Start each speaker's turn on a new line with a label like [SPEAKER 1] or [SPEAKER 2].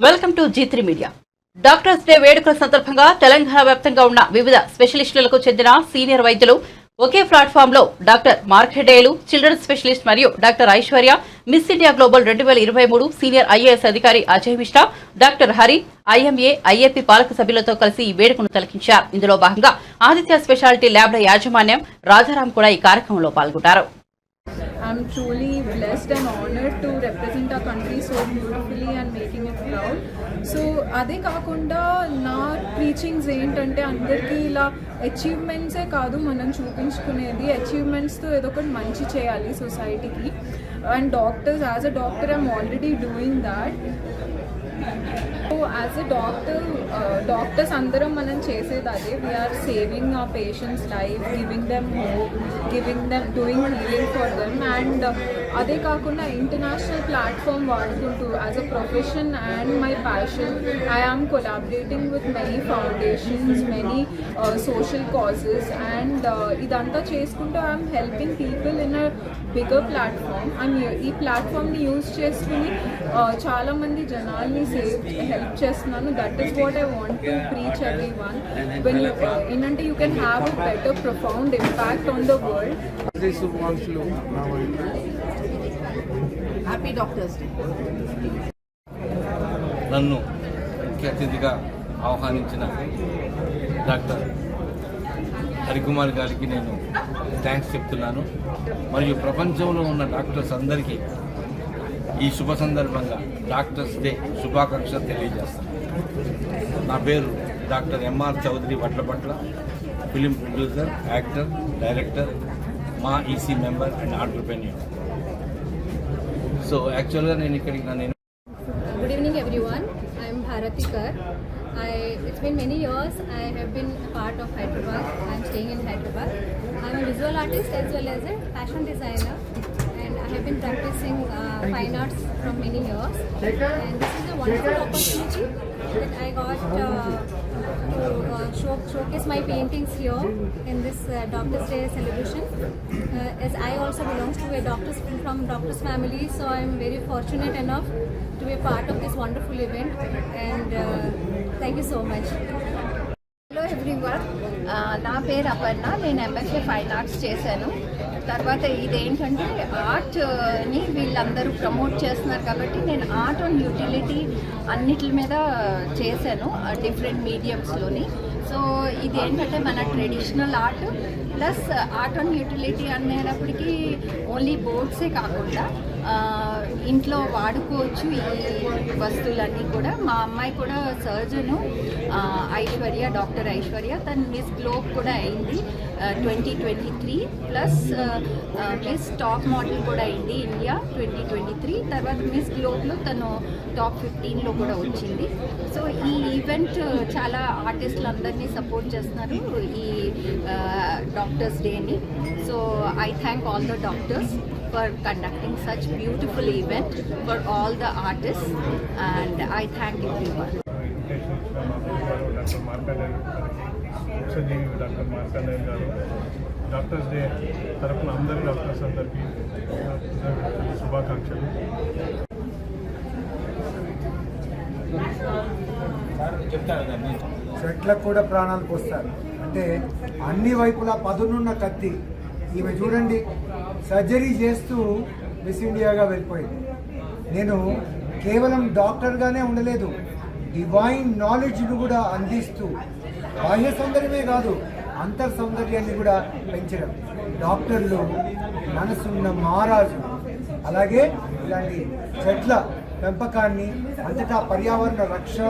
[SPEAKER 1] Welcome to G three media. Doctors day వేడుకల సందర్భంగా తెలంగాణ వ్యాప్తంగా ఉన్న వివిధ స్పెషలిస్టులకు చెందిన సీనియర్ వైద్యులు ఒకే ప్లాట్ఫామ్లో డాక్టర్ మార్కెడేలు చిల్డ్రన్ స్పెషలిస్ట్ మరియు doctor Aishwarya miss India global రెండు వేల ఇరవై మూడు సీనియర్ ఐఏఎస్ అధికారి Ajay Mishra doctor Hari IMA IAP పాలక సభ్యులతో కలిసి ఈ వేడుకను తలకించారు. ఇందులో భాగంగా ఆదిత్య స్పెషాలిటీ ల్యాబ్ల యాజమాన్యం రాజారాం కూడా ఈ కార్యక్రమంలో పాల్గొన్నారు
[SPEAKER 2] I'm truly blessed and honored to represent our country so beautifully and making it proud. So అదే కాకుండా నా టీచింగ్స్ ఏంటంటే అందరికీ ఇలా అచీవ్మెంట్సే కాదు మనం చూపించుకునేది అచీవ్మెంట్స్తో ఏదో ఒకటి మంచి చేయాలి సొసైటీకి and doctors as a doctor I'm already doing that as a doctor doctors అందరం మనం చేసేది అదే. We're saving a patient's life giving them hope giving them doing healing for them and అదే కాకుండా ఇంటర్నేషనల్ ప్లాట్ఫామ్ వాడుకుంటూ as a profession and my passion I am collaborating with many foundations many social causes and ఇదంతా చేసుకుంటూ I'm helping people in a bigger platform and ఈ ప్లాట్ఫామ్ని use చేసుకుని చాలామంది జనాల్ని సేవ్ హెల్ప్ చేస్తున్నాను. That is what I want to preach everyone when you ఏంటంటే you can have a better profound impact on the world
[SPEAKER 1] happy doctors day
[SPEAKER 3] నన్ను ముఖ్య అతిథిగా ఆహ్వానించిన డాక్టర్ హరికుమార్ గారికి నేను థ్యాంక్స్ చెప్తున్నాను. మరియు ప్రపంచంలో ఉన్న డాక్టర్స్ అందరికీ ఈ శుభ సందర్భంగా డాక్టర్స్ డే శుభాకాంక్షలు తెలియజేస్తాను నా పేరు doctor M R Chowdary Vadlapatla film producer actor director మా EC member and entrepreneur so యాక్చువల్గా నేను ఇక్కడికి నా నేను
[SPEAKER 4] Good evening, everyone. I am Bharati Kar. I, it's been many years. I have been a part of Hyderabad. I am staying in Hyderabad. I am a visual artist as well as a fashion designer, and I have been practicing uh, fine arts from many years. And this is a wonderful opportunity that I got uh, to uh, show, showcase my paintings here in this uh, Doctor's Day celebration. Uh, as I also belong to a doctor's from doctor's family, so I am very fortunate enough to be a part of this wonderful event. And uh, thank you so much.
[SPEAKER 5] Everyone uh, నా పేరు అపర్ణ. నేను MSA fine arts చేశాను. తర్వాత ఇదేంటంటే ఆర్ట్ని uh, వీళ్ళందరూ promote చేస్తున్నారు కాబట్టి నేను ఆర్ట్ అండ్ యూటిలిటీ అన్నిటి మీద చేశాను డిఫరెంట్ మీడియంస్లోని సో ఇది ఏంటంటే మన traditional art plus art and utility అనేటప్పటికీ ఓన్లీ బోర్డ్సే కాకుండా ఇంట్లో వాడుకోవచ్చు ఈ వస్తువులన్నీ కూడా. మా అమ్మాయి కూడా సర్జను ఐశ్వర్య డాక్టర్ ఐశ్వర్య. తను మిస్ గ్లోబ్ కూడా అయింది. Twenty twenty three plus miss top model కూడా అయింది ఇండియా ట్వంటీ ట్వంటీ త్రీ తర్వాత మిస్ గ్లోబ్లో తను టాప్ ఫిఫ్టీన్లో కూడా వచ్చింది. సో ఈ ఈవెంట్ చాలా ఆర్టిస్టులు అందరినీ సపోర్ట్ చేస్తున్నారు ఈ డాక్టర్స్ డేని so I thank all the doctors for conducting such beautiful event for all the artists and I thank everyone.
[SPEAKER 6] Sanjeevi doctor Markandeya గారు డాక్టర్స్ డే తరపున అందరి డాక్టర్స్ అందరికీ శుభాకాంక్షలు
[SPEAKER 7] చెట్లకు కూడా ప్రాణాలు పోస్తారు అంటే అన్ని వైపులా పదునున్న కత్తి ఈమె చూడండి. సర్జరీ చేస్తూ మిస్ ఇండియాగా వెళ్ళిపోయింది. నేను కేవలం డాక్టర్గానే ఉండలేదు. డివైన్ నాలెడ్జ్ను కూడా అందిస్తూ బాహ్య సౌందర్యమే కాదు అంతర్ సౌందర్యాన్ని కూడా పెంచడం. డాక్టర్లు మనసున్న మహారాజు. అలాగే ఇలాంటి చెట్ల పెంపకాన్ని అంతటా పర్యావరణ రక్షణ